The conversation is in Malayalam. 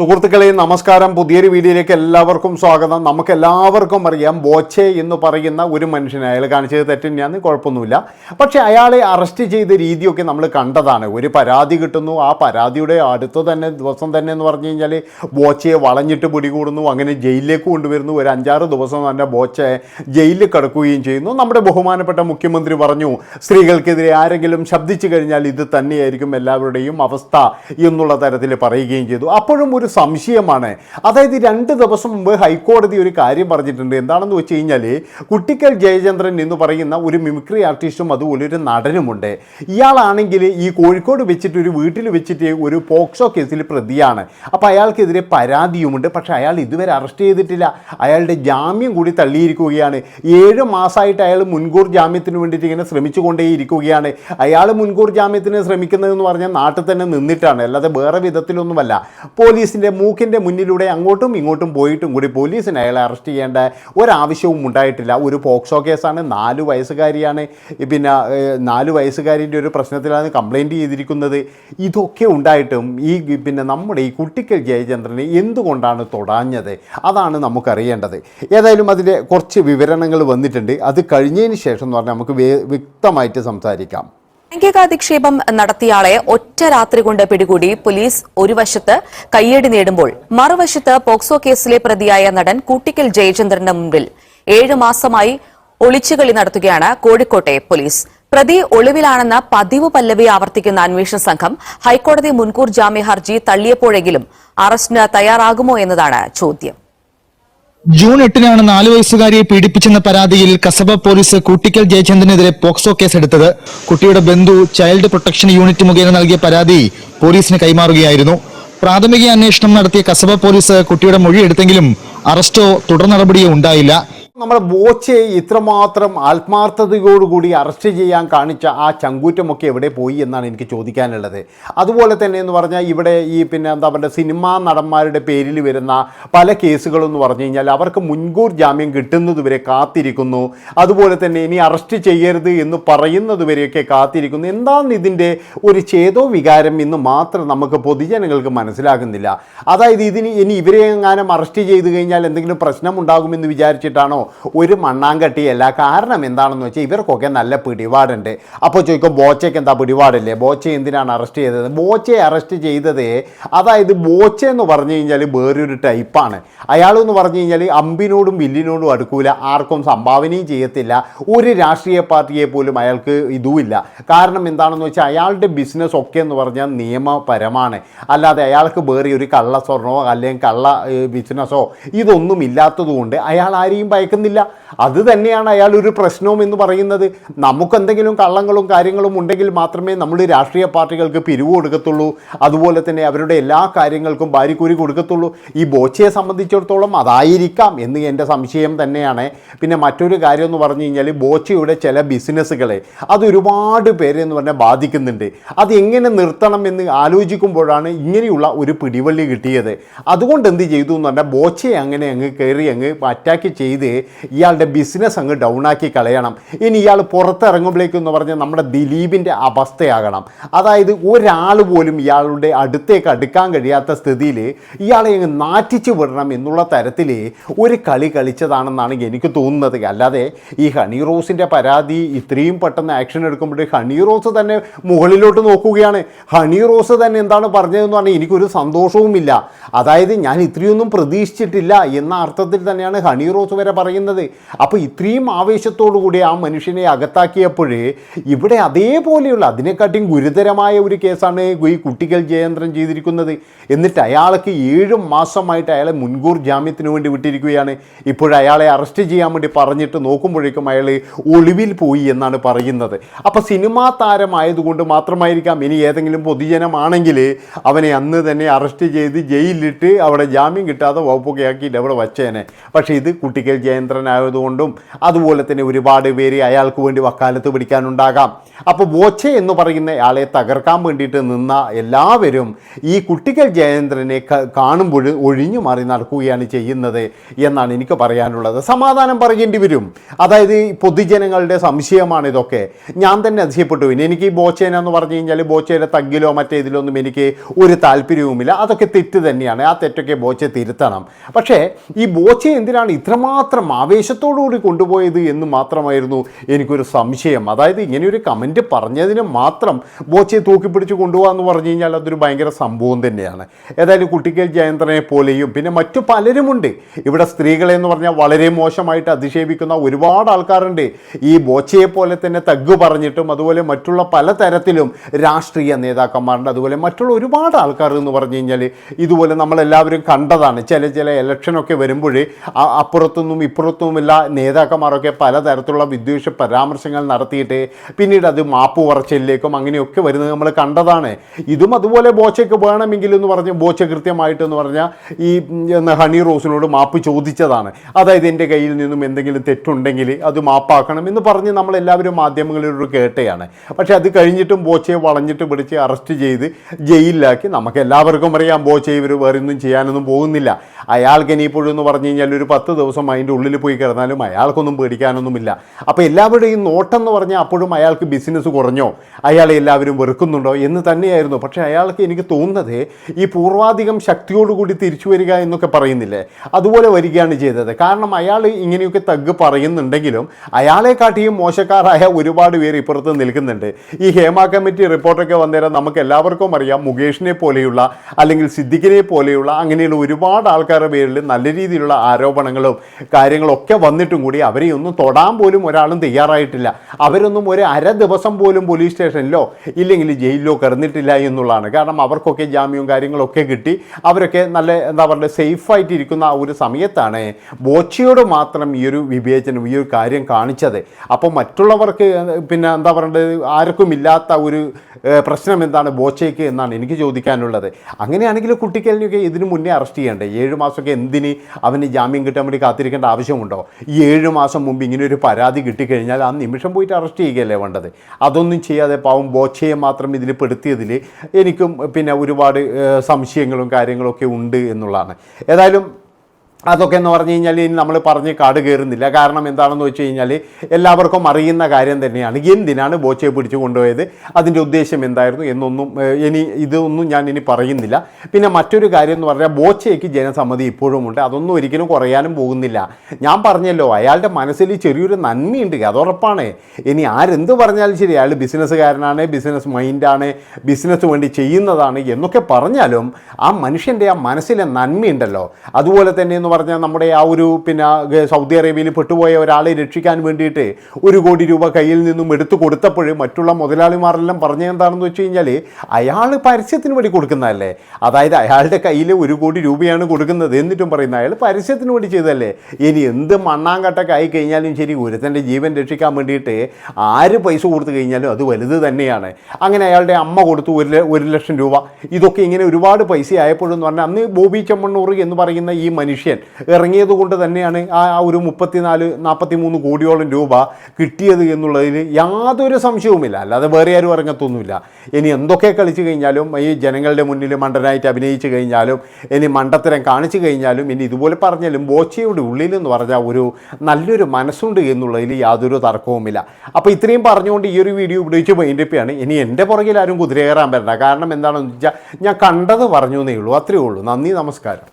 സുഹൃത്തുക്കളെ നമസ്കാരം. പുതിയൊരു വീഡിയോയിലേക്ക് എല്ലാവർക്കും സ്വാഗതം. നമുക്ക് എല്ലാവർക്കും അറിയാം ബോച്ചെ എന്ന് പറയുന്ന ഒരു മനുഷ്യനെ. അയാൾ കാണിച്ചത് തെറ്റന്നെയാന്ന് കുഴപ്പമൊന്നുമില്ല. പക്ഷേ അയാളെ അറസ്റ്റ് ചെയ്ത രീതിയൊക്കെ നമ്മൾ കണ്ടതാണ്. ഒരു പരാതി കിട്ടുന്നു. ആ പരാതിയുടെ അടുത്ത തന്നെ ദിവസം തന്നെ എന്ന് പറഞ്ഞു കഴിഞ്ഞാൽ ബോച്ചയെ വളഞ്ഞിട്ട് പിടികൂടുന്നു. അങ്ങനെ ജയിലിലേക്ക് കൊണ്ടുവരുന്നു. ഒരു അഞ്ചാറ് ദിവസം തന്നെ ബോച്ചെ ജയിലിൽ കിടക്കുകയും ചെയ്യുന്നു. നമ്മുടെ ബഹുമാനപ്പെട്ട മുഖ്യമന്ത്രി പറഞ്ഞു സ്ത്രീകൾക്കെതിരെ ആരെങ്കിലും ശബ്ദിച്ചു കഴിഞ്ഞാൽ ഇത് തന്നെയായിരിക്കും എല്ലാവരുടെയും അവസ്ഥ എന്നുള്ള തരത്തിൽ പറയുകയും ചെയ്തു. അപ്പോഴും ഒരു സംശയമാണ്. അതായത് രണ്ട് ദിവസം മുമ്പ് ഹൈക്കോടതി ഒരു കാര്യം പറഞ്ഞിട്ടുണ്ട്. എന്താണെന്ന് വെച്ച് കഴിഞ്ഞാൽ കുട്ടിക്കൽ ജയചന്ദ്രൻ എന്ന് പറയുന്ന ഒരു മിമിക്രി ആർട്ടിസ്റ്റും അതുപോലെ ഒരു നടനുമുണ്ട്. ഇയാളാണെങ്കിൽ ഈ കോഴിക്കോട് വെച്ചിട്ട് ഒരു വീട്ടിൽ വെച്ചിട്ട് ഒരു പോക്സോ കേസിൽ പ്രതിയാണ്. അപ്പോൾ അയാൾക്കെതിരെ പരാതിയുമുണ്ട്. പക്ഷേ അയാൾ ഇതുവരെ അറസ്റ്റ് ചെയ്തിട്ടില്ല. അയാളുടെ ജാമ്യം കൂടി തള്ളിയിരിക്കുകയാണ്. ഏഴ് മാസമായിട്ട് അയാൾ മുൻകൂർ ജാമ്യത്തിന് വേണ്ടിയിട്ട് ഇങ്ങനെ ശ്രമിച്ചുകൊണ്ടേയിരിക്കുകയാണ് അയാൾ മുൻകൂർ ജാമ്യത്തിന് ശ്രമിക്കുന്നതെന്ന് പറഞ്ഞാൽ നാട്ടിൽ തന്നെ നിന്നിട്ടാണ്. അല്ലാതെ വേറെ വിധത്തിലൊന്നുമല്ല. പോലീസിന്റെ മൂക്കിന്റെ മുന്നിലൂടെ അങ്ങോട്ടും ഇങ്ങോട്ടും പോയിട്ടും കൂടി പോലീസിന് അയാളെ അറസ്റ്റ് ചെയ്യേണ്ട ഒരാവശ്യവും ഉണ്ടായിട്ടില്ല. ഒരു പോക്സോ കേസാണ്. നാല് വയസ്സുകാരിയാണ്. പിന്നെ നാല് വയസ്സുകാരിന്റെ ഒരു പ്രശ്നത്തിലാണ് കംപ്ലൈന്റ് ചെയ്തിരിക്കുന്നത്. ഇതൊക്കെ ഉണ്ടായിട്ടും ഈ പിന്നെ നമ്മുടെ ഈ കുട്ടിക്കൽ ജയചന്ദ്രനെ എന്തുകൊണ്ടാണ് തൊടാഞ്ഞത്? അതാണ് നമുക്കറിയേണ്ടത്. ഏതായാലും അതിന്റെ കുറച്ച് വിവരണങ്ങൾ വന്നിട്ടുണ്ട്. അത് കഴിഞ്ഞതിന് ശേഷം എന്ന് പറഞ്ഞാൽ നമുക്ക് വ്യക്തമായിട്ട് സംസാരിക്കാം. ലൈംഗികാധിക്ഷേപം നടത്തിയയാളെ ഒറ്റ രാത്രി കൊണ്ട് പിടികൂടി പോലീസ് ഒരു വശത്ത് കയ്യടി നേടുമ്പോൾ മറുവശത്ത് പോക്സോ കേസിലെ പ്രതിയായ നടൻ കൂട്ടിക്കൽ ജയചന്ദ്രന്റെ മുമ്പിൽ ഏഴു മാസമായി ഒളിച്ചുകളി നടത്തുകയാണ് കോഴിക്കോട്ടെ പോലീസ്. പ്രതി ഒളിവിലാണെന്ന പതിവ് പല്ലവി ആവർത്തിക്കുന്ന അന്വേഷണ സംഘം ഹൈക്കോടതി മുൻകൂർ ജാമ്യ ഹർജി തള്ളിയപ്പോഴെങ്കിലും അറസ്റ്റിന് തയ്യാറാകുമോ എന്നതാണ് ചോദ്യം. ജൂൺ എട്ടിനാണ് നാല് വയസ്സുകാരിയെ പീഡിപ്പിച്ചെന്ന പരാതിയിൽ കസബ പോലീസ് കൂട്ടിക്കൽ ജയചന്ദ്രനെതിരെ പോക്സോ കേസ് കേസെടുത്തത്. കുട്ടിയുടെ ബന്ധു ചൈൽഡ് പ്രൊട്ടക്ഷൻ യൂണിറ്റ് മുഖേന നൽകിയ പരാതി പോലീസിന് കൈമാറുകയായിരുന്നു. പ്രാഥമിക അന്വേഷണം നടത്തിയ കസബ പോലീസ് കുട്ടിയുടെ മൊഴിയെടുത്തെങ്കിലും അറസ്റ്റോ തുടർ നടപടിയോ ഉണ്ടായില്ല. നമ്മുടെ ബോച്ചയെ ഇത്രമാത്രം ആത്മാർത്ഥതയോടുകൂടി അറസ്റ്റ് ചെയ്യാൻ കാണിച്ച ആ ചങ്കൂറ്റമൊക്കെ എവിടെ പോയി എന്നാണ് എനിക്ക് ചോദിക്കാനുള്ളത്. അതുപോലെ തന്നെ എന്ന് പറഞ്ഞാൽ ഇവിടെ ഈ പിന്നെ എന്താ പറയുക സിനിമാ നടന്മാരുടെ പേരിൽ വരുന്ന പല കേസുകളെന്ന് പറഞ്ഞു കഴിഞ്ഞാൽ അവർക്ക് മുൻകൂർ ജാമ്യം കിട്ടുന്നതുവരെ കാത്തിരിക്കുന്നു. അതുപോലെ തന്നെ ഇനി അറസ്റ്റ് ചെയ്യരുത് എന്ന് പറയുന്നതുവരെയൊക്കെ കാത്തിരിക്കുന്നു. എന്താണ് ഇതിന്റെ ഒരു ചേതോ വികാരം എന്ന് മാത്രം നമുക്ക് പൊതുജനങ്ങൾക്ക് മനസ്സിലാകുന്നില്ല. അതായത് ഇതിന് ഇനി ഇവരെ എങ്ങാനും അറസ്റ്റ് ചെയ്ത് കഴിഞ്ഞാൽ എന്തെങ്കിലും പ്രശ്നം ഉണ്ടാകുമെന്ന് വിചാരിച്ചിട്ടാണോ? ഒരു മണ്ണാങ്കട്ടിയല്ല കാരണം എന്താണെന്ന് വെച്ചാൽ ഇവർക്കൊക്കെ നല്ല പിടിപാടുണ്ട്. അപ്പോൾ ചോദിക്കും ബോച്ചയ്ക്ക് എന്താ പിടിപാടില്ലേ? ബോച്ച എന്തിനാണ് അറസ്റ്റ് ചെയ്തത്? ബോച്ചയെ അറസ്റ്റ് ചെയ്തത് അതായത് ബോച്ച എന്ന് പറഞ്ഞു കഴിഞ്ഞാൽ വേറൊരു ടൈപ്പാണ് അയാളെന്ന് പറഞ്ഞു കഴിഞ്ഞാൽ അമ്പിനോടും വില്ലിനോടും അടുക്കൂല. ആർക്കും സംഭാവനയും ചെയ്യത്തില്ല. ഒരു രാഷ്ട്രീയ പാർട്ടിയെ പോലും അയാൾക്ക് ഇതുമില്ല. കാരണം എന്താണെന്ന് വെച്ചാൽ അയാളുടെ ബിസിനസ് ഒക്കെ എന്ന് പറഞ്ഞാൽ നിയമപരമാണ്. അല്ലാതെ അയാൾക്ക് വേറെ ഒരു കള്ള സ്വർണമോ അല്ലെങ്കിൽ കള്ള ബിസിനസ്സോ ഇതൊന്നും ഇല്ലാത്തതുകൊണ്ട് അയാൾ ആരെയും ഭയക്കുന്നില്ല അത് തന്നെയാണ് അയാൾ ഒരു പ്രശ്നവും എന്ന് പറയുന്നത്. നമുക്കെന്തെങ്കിലും കള്ളങ്ങളും കാര്യങ്ങളും ഉണ്ടെങ്കിൽ മാത്രമേ നമ്മൾ രാഷ്ട്രീയ പാർട്ടികൾക്ക് പിരിവ് കൊടുക്കത്തുള്ളൂ. അതുപോലെ തന്നെ അവരുടെ എല്ലാ കാര്യങ്ങൾക്കും ഭാര്യക്കൂരി കൊടുക്കത്തുള്ളൂ. ഈ ബോച്ചയെ സംബന്ധിച്ചിടത്തോളം അതായിരിക്കാം എന്ന് എന്റെ സംശയം തന്നെയാണ്. പിന്നെ മറ്റൊരു കാര്യം എന്ന് പറഞ്ഞു കഴിഞ്ഞാൽ ബോച്ചയുടെ ചില ബിസിനസ്സുകളെ അത് ഒരുപാട് പേരെ എന്ന് പറഞ്ഞാൽ ബാധിക്കുന്നുണ്ട്. അത് എങ്ങനെ നിർത്തണം എന്ന് ആലോചിക്കുമ്പോഴാണ് ഇങ്ങനെയുള്ള ഒരു പിടിവള്ളി കിട്ടിയത്. അതുകൊണ്ട് എന്ത് ചെയ്തു എന്ന് പറഞ്ഞാൽ ബോച്ചയെ അങ്ങനെ അങ്ങ് കയറി അങ്ങ് അറ്റാക്ക് ചെയ്ത് ഇയാളുടെ ബിസിനസ് അങ്ങ് ഡൗൺ ആക്കി കളയണം. ഇനി ഇയാൾ പുറത്തിറങ്ങുമ്പോഴേക്കെന്ന് പറഞ്ഞാൽ നമ്മുടെ ദിലീപിന്റെ അവസ്ഥയാകണം. അതായത് ഒരാൾ പോലും ഇയാളുടെ അടുത്തേക്ക് അടുക്കാൻ കഴിയാത്ത സ്ഥിതിയിൽ ഇയാളെ അങ്ങ് നാറ്റിച്ചു വിടണം എന്നുള്ള തരത്തിൽ ഒരു കളി കളിച്ചതാണെന്നാണ് എനിക്ക് തോന്നുന്നത്. അല്ലാതെ ഈ ഹണി റോസിന്റെ പരാതി ഇത്രയും പെട്ടെന്ന് ആക്ഷൻ എടുക്കുമ്പോൾ ഹണി റോസ് തന്നെ മുകളിലോട്ട് നോക്കുകയാണ്. ഹണി റോസ് തന്നെ എന്താണ് പറഞ്ഞതെന്ന് പറഞ്ഞാൽ എനിക്കൊരു സന്തോഷവുമില്ല. അതായത് ഞാൻ ഇത്രയൊന്നും പ്രതീക്ഷിച്ചിട്ടില്ല എന്ന അർത്ഥത്തിൽ തന്നെയാണ് ഹണി റോസ് വരെ പറയുന്നത്. അപ്പോൾ ഇത്രയും കൂടി ആ മനുഷ്യനെ അകത്താക്കിയപ്പോഴേ ഇവിടെ അതേപോലെയുള്ള അതിനെക്കാട്ടിയും ഗുരുതരമായ ഒരു കേസാണ് ഈ കുട്ടികൾ ജയേന്ദ്രൻ ചെയ്തിരിക്കുന്നത്. എന്നിട്ട് അയാൾക്ക് ഏഴ് മാസമായിട്ട് അയാളെ മുൻകൂർ ജാമ്യത്തിന് വേണ്ടി വിട്ടിരിക്കുകയാണ്. ഇപ്പോൾ അയാളെ അറസ്റ്റ് ചെയ്യാൻ വേണ്ടി പറഞ്ഞിട്ട് നോക്കുമ്പോഴേക്കും അയാൾ ഒളിവിൽ പോയി എന്നാണ് പറയുന്നത്. അപ്പോൾ സിനിമാ താരമായതുകൊണ്ട് മാത്രമായിരിക്കാം ഇനി ഏതെങ്കിലും പൊതുജനമാണെങ്കിൽ അവനെ അന്ന് തന്നെ അറസ്റ്റ് ചെയ്ത് ജയിലിലിട്ട് അവിടെ ജാമ്യം കിട്ടാതെ വകുപ്പൊക്കെ ആക്കിയിട്ട് അവിടെ വച്ചേനെ. പക്ഷേ ഇത് കുട്ടിക്കൽ ജയന്ത്രനായത് ആയതുകൊണ്ടും അതുപോലെ തന്നെ ഒരുപാട് പേര് അയാൾക്ക് വേണ്ടി വക്കാലത്ത് പിടിക്കാനുണ്ടാകാം. അപ്പോൾ ബോച്ചെ എന്ന് പറയുന്ന ആളെ തകർക്കാൻ വേണ്ടിയിട്ട് നിന്ന എല്ലാവരും ഈ കുട്ടികൾ ജയേന്ദ്രനെ കാണുമ്പോൾ ഒഴിഞ്ഞു മാറി നടക്കുകയാണ് ചെയ്യുന്നത് എന്നാണ് എനിക്ക് പറയാനുള്ളത്. സമാധാനം പറയേണ്ടി വരും. അതായത് പൊതുജനങ്ങളുടെ സംശയമാണ് ഇതൊക്കെ. ഞാൻ തന്നെ അതിശയപ്പെട്ടു. പിന്നെ എനിക്ക് ഈ ബോച്ചേന എന്ന് പറഞ്ഞു കഴിഞ്ഞാൽ ബോച്ചയുടെ തഗ്ഗിലോ മറ്റേതിലോ ഒന്നും എനിക്ക് ഒരു താല്പര്യവുമില്ല. അതൊക്കെ തെറ്റ് തന്നെയാണ്. ആ തെറ്റൊക്കെ ബോച്ചെ തിരുത്തണം. പക്ഷേ ഈ ബോച്ചെ എന്തിനാണ് ഇത്രമാത്രം ആവേശത്തോടുകൂടി കൊണ്ടുപോയത് എന്ന് മാത്രമായിരുന്നു എനിക്കൊരു സംശയം. അതായത് ഇങ്ങനെയൊരു കമന്റ് പറഞ്ഞതിന് മാത്രം ബോച്ചയെ തൂക്കിപ്പിടിച്ച് കൊണ്ടുപോകാമെന്ന് പറഞ്ഞു കഴിഞ്ഞാൽ അതൊരു ഭയങ്കര സംഭവം തന്നെയാണ്. ഏതായാലും കുട്ടിക്കൽ ജയന്ത്രനെ പോലെയും പിന്നെ മറ്റു പലരുമുണ്ട്. ഇവിടെ സ്ത്രീകളെ എന്ന് പറഞ്ഞാൽ വളരെ മോശമായിട്ട് അധിക്ഷേപിക്കുന്ന ഒരുപാട് ആൾക്കാരുണ്ട്. ഈ ബോച്ചയെ പോലെ തന്നെ തഗ് പറഞ്ഞിട്ടും അതുപോലെ മറ്റുള്ള പലതരത്തിലും രാഷ്ട്രീയ നേതാക്കന്മാരുണ്ട്. അതുപോലെ മറ്റുള്ള ഒരുപാട് ആൾക്കാർ എന്ന് പറഞ്ഞു കഴിഞ്ഞാൽ ഇതുപോലെ നമ്മളെല്ലാവരും കണ്ടതാണ്. ചില ചില ഇലക്ഷനൊക്കെ വരുമ്പോൾ അപ്പുറത്തുനിന്നും ഇപ്പുറത്തുനിന്നുമില്ല നേതാക്കന്മാരൊക്കെ പലതരത്തിലുള്ള വിദ്വേഷ പരാമർശങ്ങൾ നടത്തിയിട്ട് പിന്നീട് അത് മാപ്പ് പറച്ചിലേക്കും അങ്ങനെയൊക്കെ വരുന്നത് നമ്മൾ കണ്ടതാണ്. ഇതും അതുപോലെ ബോച്ചയ്ക്ക് വേണമെങ്കിൽ എന്ന് പറഞ്ഞ് ബോച്ച കൃത്യമായിട്ടെന്ന് പറഞ്ഞാൽ ഈ ഹണി റോസിനോട് മാപ്പ് ചോദിച്ചതാണ്. അതായത് എന്റെ കയ്യിൽ നിന്നും എന്തെങ്കിലും തെറ്റുണ്ടെങ്കിൽ അത് മാപ്പാക്കണം എന്ന് പറഞ്ഞ് നമ്മൾ എല്ലാവരും മാധ്യമങ്ങളിലൂടെ കേട്ടയാണ്. പക്ഷേ അത് കഴിഞ്ഞിട്ടും ബോച്ചയെ വളഞ്ഞിട്ട് പിടിച്ച് അറസ്റ്റ് ചെയ്ത് ജയിലിലാക്കി. നമുക്ക് എല്ലാവർക്കും അറിയാം ബോച്ചെ ഇവർ വേറെ ഒന്നും ചെയ്യാനൊന്നും പോകുന്നില്ല. അയാൾക്ക് ഇനിയിപ്പോഴും എന്ന് പറഞ്ഞു കഴിഞ്ഞാൽ ഒരു പത്ത് ദിവസം അതിന്റെ ഉള്ളിൽ പോയി കിടന്നാലും അയാൾക്കൊന്നും പേടിക്കാനൊന്നുമില്ല. അപ്പോൾ എല്ലാവരുടെയും നോട്ടം എന്ന് പറഞ്ഞാൽ അപ്പോഴും അയാൾക്ക് ബിസിനസ് കുറഞ്ഞോ? അയാളെ എല്ലാവരും വെറുക്കുന്നുണ്ടോ? എന്ന് തന്നെയായിരുന്നു. പക്ഷേ അയാൾക്ക് എനിക്ക് തോന്നുന്നത് ഈ പൂർവാധികം ശക്തിയോടുകൂടി തിരിച്ചു വരിക എന്നൊക്കെ പറയുന്നില്ലേ? അതുപോലെ വരികയാണ് ചെയ്തത്. കാരണം അയാൾ ഇങ്ങനെയൊക്കെ തഗ് പറയുന്നുണ്ടെങ്കിലും അയാളെ കാട്ടിയും മോശക്കാരായ ഒരുപാട് പേര് ഇപ്പുറത്ത് നിൽക്കുന്നുണ്ട്. ഈ ഹേമ കമ്മിറ്റി റിപ്പോർട്ടൊക്കെ വന്നേരം നമുക്ക് എല്ലാവർക്കും അറിയാം മുകേഷിനെ പോലെയുള്ള അല്ലെങ്കിൽ സിദ്ദിഖിനെ പോലെയുള്ള അങ്ങനെയുള്ള ഒരുപാട് ആൾക്കാരുടെ പേരിൽ നല്ല രീതിയിലുള്ള ആരോപണങ്ങളും കാര്യങ്ങളൊക്കെ വന്നിട്ടും കൂടി അവരെ ഒന്നും തൊടാൻ പോലും ഒരാളും തയ്യാറായിട്ടില്ല. അവരൊന്നും ഒരു അര ദിവസം പോലും പോലീസ് സ്റ്റേഷനിലോ ഇല്ലെങ്കിൽ ജയിലിലോ കിടന്നിട്ടില്ല എന്നുള്ളതാണ്. കാരണം അവർക്കൊക്കെ ജാമ്യവും കാര്യങ്ങളൊക്കെ കിട്ടി. അവരൊക്കെ നല്ല എന്താ പറയുക സേഫായിട്ടിരിക്കുന്ന ആ ഒരു സമയത്താണ് ബോച്ചയോട് മാത്രം ഈ ഒരു വിവേചനം ഈ ഒരു കാര്യം കാണിച്ചത്. അപ്പോൾ മറ്റുള്ളവർക്ക് പിന്നെ എന്താ പറയേണ്ടത് ആർക്കും ഇല്ലാത്ത ഒരു പ്രശ്നം എന്താണ് ബോച്ചയ്ക്ക് എന്നാണ് എനിക്ക് ചോദിക്കാനുള്ളത്. അങ്ങനെയാണെങ്കിൽ കുട്ടിക്കലിനൊക്കെ ഇതിനു മുന്നേ അറസ്റ്റ് ചെയ്യേണ്ടേ? ഏഴ് മാസമൊക്കെ എന്തിന് അവന് ജാമ്യം കിട്ടാൻ വേണ്ടി കാത്തിരിക്കേണ്ട ആവശ്യമുണ്ടോ? ഈ ഏഴ് മാസം മുമ്പ് ഇങ്ങനെ ഒരു പരാതി കിട്ടിക്കഴിഞ്ഞാൽ ആ നിമിഷം പോയിട്ട് അറസ്റ്റ് ചെയ്യുകയല്ലേ വേണ്ടത്? അതൊന്നും ചെയ്യാതെ പാവം ബോച്ചയെ മാത്രം ഇതിൽ പെടുത്തിയതിൽ എനിക്കും പിന്നെ ഒരുപാട് സംശയങ്ങളും കാര്യങ്ങളൊക്കെ ഉണ്ട് എന്നുള്ളതാണ്. ഏതായാലും അതൊക്കെ എന്ന് പറഞ്ഞു കഴിഞ്ഞാൽ ഇനി നമ്മൾ പറഞ്ഞ് കാട് കയറുന്നില്ല. കാരണം എന്താണെന്ന് വെച്ച് കഴിഞ്ഞാൽ എല്ലാവർക്കും അറിയുന്ന കാര്യം തന്നെയാണ്. എന്തിനാണ് ബോച്ചയെ പിടിച്ചു കൊണ്ടുപോയത്? അതിന്റെ ഉദ്ദേശം എന്തായിരുന്നു എന്നൊന്നും ഇനി ഇതൊന്നും ഞാൻ ഇനി പറയുന്നില്ല. പിന്നെ മറ്റൊരു കാര്യം എന്ന് പറഞ്ഞാൽ ബോച്ചയ്ക്ക് ജനസമ്മതി ഇപ്പോഴും ഉണ്ട്. അതൊന്നും ഒരിക്കലും കുറയാനും പോകുന്നില്ല. ഞാൻ പറഞ്ഞല്ലോ അയാളുടെ മനസ്സിൽ ചെറിയൊരു നന്മയുണ്ട്. അതുറപ്പാണ് ഇനി ആരെന്ത് പറഞ്ഞാലും ശരി അയാൾ ബിസിനസ്സുകാരനാണ് ബിസിനസ് മൈൻഡാണ് ബിസിനസ് വേണ്ടി ചെയ്യുന്നതാണ് എന്നൊക്കെ പറഞ്ഞാലും ആ മനുഷ്യന്റെ ആ മനസ്സിലെ നന്മയുണ്ടല്ലോ. അതുപോലെ തന്നെ പറഞ്ഞാൽ നമ്മുടെ ആ ഒരു പിന്നെ സൗദി അറേബ്യയിൽ പെട്ടുപോയ ഒരാളെ രക്ഷിക്കാൻ വേണ്ടിയിട്ട് ഒരു കോടി രൂപ കയ്യിൽ നിന്നും എടുത്തു കൊടുത്തപ്പോൾ മറ്റുള്ള മുതലാളിമാരെല്ലാം പറഞ്ഞ എന്താണെന്ന് വെച്ച് കഴിഞ്ഞാൽ അയാൾ പരസ്യത്തിന് വേണ്ടി കൊടുക്കുന്നതല്ലേ? അതായത് അയാളുടെ കയ്യിൽ ഒരു കോടി രൂപയാണ് കൊടുക്കുന്നത് എന്നിട്ടും പറയുന്ന അയാൾ പരസ്യത്തിന് വേണ്ടി ചെയ്തതല്ലേ? ഇനി എന്ത് മണ്ണാങ്കട്ടൊക്കെ ആയി കഴിഞ്ഞാലും ശരി ഒരുത്തന്റെ ജീവൻ രക്ഷിക്കാൻ വേണ്ടിയിട്ട് ആര് പൈസ കൊടുത്തു കഴിഞ്ഞാലും അത് വലുത് തന്നെയാണ്. അങ്ങനെ അയാളുടെ അമ്മ കൊടുത്തു ഒരു ഒരു ലക്ഷം രൂപ. ഇതൊക്കെ ഇങ്ങനെ ഒരുപാട് പൈസ ആയപ്പോഴെന്ന് പറഞ്ഞാൽ അന്ന് ബോബി ചെമ്മണ്ണൂർ എന്ന് പറയുന്ന ഈ മനുഷ്യൻ ഇറങ്ങിയത് കൊണ്ട് തന്നെയാണ് ആ ഒരു മുപ്പത്തിനാല് നാൽപ്പത്തി മൂന്ന് കോടിയോളം രൂപ കിട്ടിയത് എന്നുള്ളതിൽ യാതൊരു സംശയവുമില്ല. അല്ലാതെ വേറെ ആരും ഇറങ്ങത്തൊന്നുമില്ല ഇനി എന്തൊക്കെ കളിച്ചു കഴിഞ്ഞാലും ഈ ജനങ്ങളുടെ മുന്നിൽ മണ്ടനായിട്ട് അഭിനയിച്ചു കഴിഞ്ഞാലും ഇനി മണ്ടത്തരം കാണിച്ചു കഴിഞ്ഞാലും ഇനി ഇതുപോലെ പറഞ്ഞാലും ബോച്ചയുടെ ഉള്ളിൽ എന്ന് പറഞ്ഞാൽ ഒരു നല്ലൊരു മനസ്സുണ്ട് എന്നുള്ളതിൽ യാതൊരു തർക്കവുമില്ല. അപ്പോൾ ഇത്രയും പറഞ്ഞുകൊണ്ട് ഈ ഒരു വീഡിയോ ഉപയോഗിച്ച് മൈൻഡപ്പിയാണ് ഇനി എന്റെ പുറകിൽ ആരും കുതിര പറ്റില്ല കാരണം എന്താണെന്ന് വെച്ചാൽ ഞാൻ കണ്ടത് പറഞ്ഞു എന്നേ ഉള്ളൂ. അത്രയേ ഉള്ളൂ. നന്ദി നമസ്കാരം.